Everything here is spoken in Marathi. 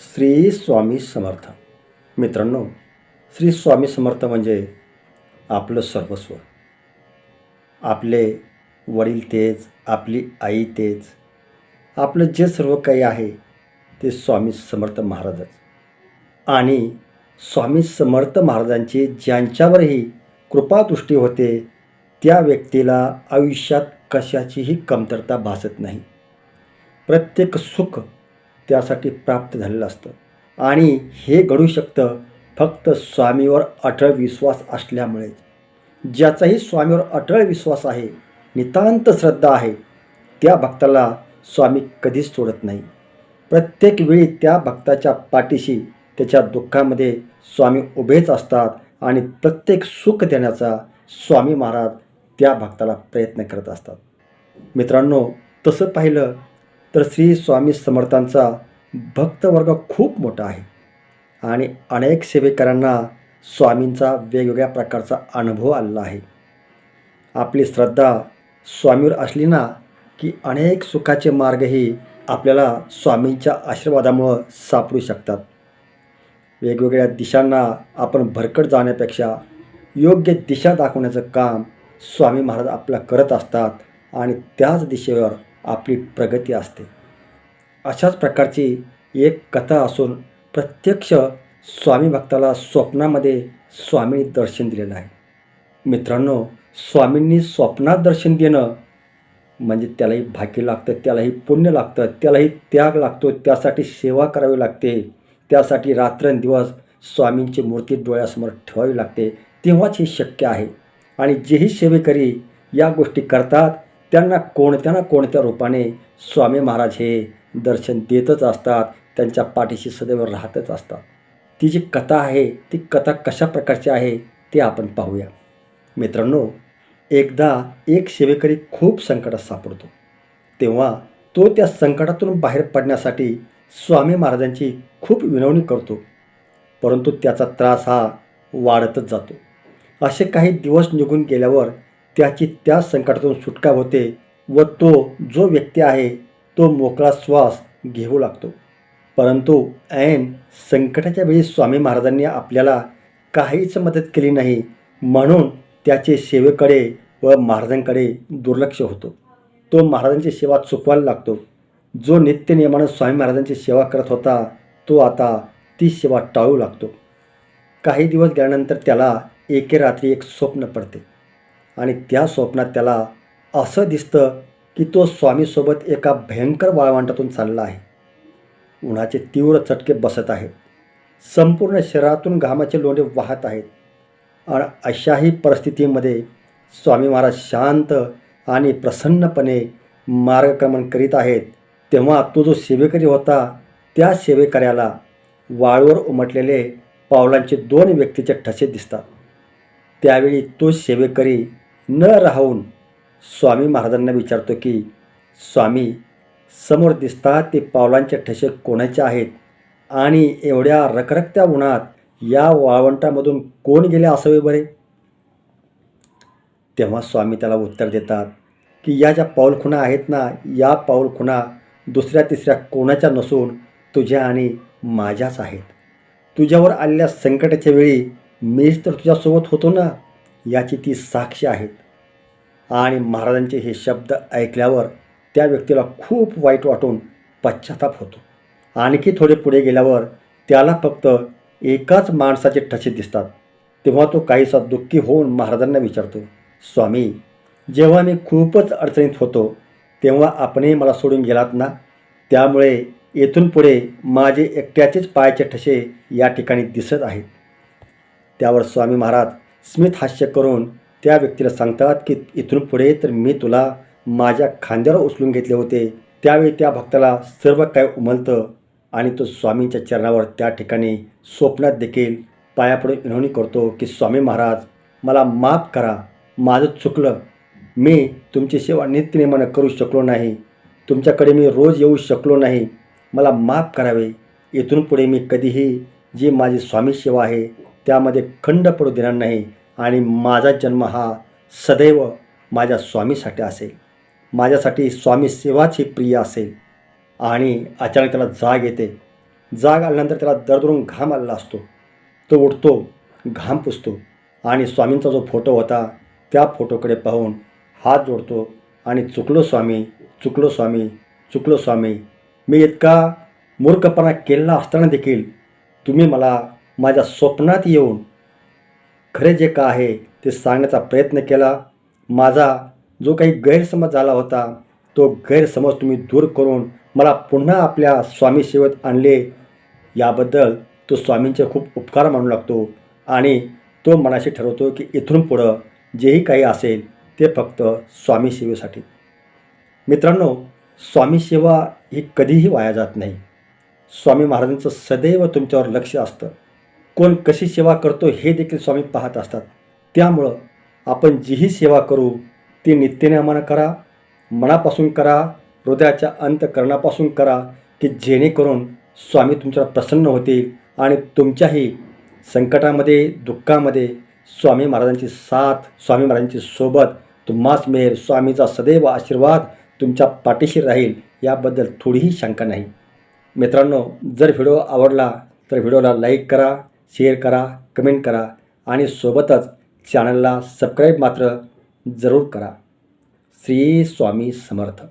श्री स्वामी समर्थ. मित्रांनो श्री स्वामी समर्थ म्हणजे आपलं सर्वस्व. आपले वडील तेच आपली आई तेच आपलं जे सर्व काही आहे ते स्वामी समर्थ महाराजच. आणि स्वामी समर्थ महाराजांची ज्यांच्यावरही कृपादृष्टी होते त्या व्यक्तीला आयुष्यात कशाचीही कमतरता भासत नाही. प्रत्येक सुख त्यासाठी प्राप्त झालेलं असतं. आणि हे घडू शकतं फक्त स्वामीवर अटळ विश्वास असल्यामुळेच. ज्याचाही स्वामीवर अटळ विश्वास आहे नितांत श्रद्धा आहे त्या भक्ताला स्वामी कधीच सोडत नाही. प्रत्येक वेळी त्या भक्ताच्या पाठीशी त्याच्या दुःखामध्ये स्वामी उभेच असतात आणि प्रत्येक सुख देण्याचा स्वामी महाराज त्या भक्ताला प्रयत्न करत असतात. मित्रांनो तसं पाहिलं तर श्री स्वामी समर्थांचा भक्तवर्ग खूप मोठा आहे. आणि अनेक सेवेकरांना स्वामींचा वेगवेगळ्या प्रकारचा अनुभव आलेला आहे. आपली श्रद्धा स्वामीवर असली ना की अनेक सुखाचे मार्गही आपल्याला स्वामींच्या आशीर्वादामुळं सापडू शकतात. वेगवेगळ्या दिशांना आपण भरकट जाण्यापेक्षा योग्य दिशा दाखवण्याचं काम स्वामी महाराज आपल्या करत असतात आणि त्याच दिशेवर आपली प्रगती असते. अशाच प्रकारची एक कथा असून प्रत्यक्ष स्वामी भक्ताला स्वप्नामध्ये स्वामींनी दर्शन दिलेलं आहे. मित्रांनो स्वामींनी स्वप्नात दर्शन देणं म्हणजे त्यालाही भाग्य लागतं त्यालाही पुण्य लागतं त्यालाही त्याग लागतो त्यासाठी सेवा करावी लागते. त्यासाठी रात्रंदिवस स्वामींची मूर्ती डोळ्यासमोर ठेवावी लागते. तेव्हाच हे शक्य आहे. आणि जेही सेवेकरी या गोष्टी करतात त्यांना कोणत्या ना कोणत्या रूपाने स्वामी महाराज हे दर्शन देतच असतात त्यांच्या पाठीशी सदैव राहतच असतात. ती जी कथा आहे ती कथा कशा प्रकारची आहे ते आपण पाहूया. मित्रांनो एकदा एक सेवेकरी खूप संकटात सापडतो. तेव्हा तो त्या संकटातून बाहेर पडण्यासाठी स्वामी महाराजांची खूप विनवणी करतो. परंतु त्याचा त्रास हा वाढतच जातो. असे काही दिवस निघून गेल्यावर त्याची त्या संकटातून सुटका होते व तो जो व्यक्ती आहे तो मोकळा श्वास घेऊ लागतो. परंतु ऐन संकटाच्या वेळी स्वामी महाराजांनी आपल्याला काहीच मदत केली नाही म्हणून त्याचे सेवेकडे व महाराजांकडे दुर्लक्ष होतो. तो महाराजांची सेवा चुकवायला लागतो. जो नित्यनियमानं स्वामी महाराजांची सेवा करत होता तो आता ती सेवा टाळू लागतो. काही दिवस गेल्यानंतर त्याला एके रात्री एक स्वप्न पडते आणि त्या स्वप्नात त्याला असं दिसतं की तो स्वामीसोबत एका भयंकर वाळवंटातून चालला आहे. उन्हाचे तीव्र चटके बसत आहेत. संपूर्ण शरीरातून घामाचे लोंढे वाहत आहेत. आणि अशाही परिस्थितीमध्ये स्वामी महाराज शांत आणि प्रसन्नपणे मार्गक्रमण करीत आहेत. तेव्हा तो जो सेवेकरी होता त्या सेवेकऱ्याला वाळूवर उमटलेले पावलांचे दोन व्यक्तीचे ठसे दिसतात. त्यावेळी तो सेवेकरी न राहून स्वामी महाराजांना विचारतो की स्वामी समोर दिसतात ते पावलांचे ठसे कोणाचे आहेत? आणि एवढ्या रखरखत्या उन्हात या वाळवंटामधून कोण गेले असावे बरे? तेव्हा स्वामी त्याला उत्तर देतात की या ज्या पाऊलखुणा आहेत ना या पाऊलखुणा दुसऱ्या तिसऱ्या कोणाच्या नसून तुझ्या आणि माझ्याच आहेत. तुझ्यावर आलेल्या संकटाच्या वेळी मीच तर तुझ्यासोबत होतो ना याची ती साक्षी आहेत. आणि महाराजांचे हे शब्द ऐकल्यावर त्या व्यक्तीला खूप वाईट वाटून पश्चाताप होतो. आणखी थोडे पुढे गेल्यावर त्याला फक्त एकाच माणसाचे ठसे दिसतात. तेव्हा तो काहीसा दुःखी होऊन महाराजांना विचारतो स्वामी जेव्हा मी खूपच अडचणीत होतो तेव्हा आपणही मला सोडून गेलात ना? त्यामुळे येथून पुढे माझे एकट्याचेच पायाचे ठसे या ठिकाणी दिसत आहेत. त्यावर स्वामी महाराज स्मित हास्य करून त्या व्यक्तीला सांगतात की इथून पुढे तर मी तुला माझ्या खांद्यावर उचलून घेतले होते. त्यावेळी त्या भक्ताला सर्व काय उमलतं आणि तो स्वामींच्या चरणावर त्या ठिकाणी स्वप्नात देखील पायापुढे विनवणी करतो की स्वामी महाराज मला माफ करा. माझं चुकलं. मी तुमची सेवा नित्यनेमानं करू शकलो नाही. तुमच्याकडे मी रोज येऊ शकलो नाही. मला माफ करावे. इथून पुढे मी कधीही जी माझी स्वामी सेवा आहे त्यामध्ये खंड पडू देणार नाही. आणि माझा जन्म हा सदैव माझ्या स्वामीसाठी असेल. माझ्यासाठी स्वामी सेवाच ही प्रिय असेल. आणि अचानक त्याला जाग येते. जाग आल्यानंतर त्याला दरदरून घाम आलेला असतो. तो उठतो घाम पुसतो आणि स्वामींचा जो फोटो होता त्या फोटोकडे पाहून हात जोडतो आणि चुकलो स्वामी चुकलो स्वामी चुकलो स्वामी मी इतका मूर्खपणा केलेला असताना देखील तुम्ही मला माझ्या स्वप्नात येऊन खरे जे का आहे ते सांगण्याचा प्रयत्न केला. माझा जो काही गैरसमज झाला होता तो गैरसमज तुम्ही दूर करून मला पुन्हा आपल्या स्वामी सेवेत आणले. याबद्दल तो स्वामींचे खूप उपकार मानू लागतो आणि तो मनाशी ठरवतो की इथून पुढं जेही काही असेल ते फक्त स्वामी सेवेसाठी. मित्रांनो स्वामी सेवा ही कधीही वाया जात नाही. स्वामी महाराजांचं सदैव तुमच्यावर लक्ष असतं. कोण कशी सेवा करतो हे देखील स्वामी पाहत असतात. त्यामुळं आपण जीही सेवा करू ती नित्यनियमानं करा मनापासून करा हृदयाच्या अंतकरणापासून करा की जेणेकरून स्वामी तुमच्यावर प्रसन्न होतील आणि तुमच्याही संकटामध्ये दुःखामध्ये स्वामी महाराजांची साथ स्वामी महाराजांची सोबत तुम्हाच मेहर स्वामीचा सदैव आशीर्वाद तुमच्या पाठीशी राहील याबद्दल थोडीही शंका नाही. मित्रांनो जर व्हिडिओ आवडला तर व्हिडिओला लाईक करा शेअर करा कमेंट करा आणि सोबतच चॅनलला सबस्क्राईब मात्र जरूर करा. श्री स्वामी समर्थ.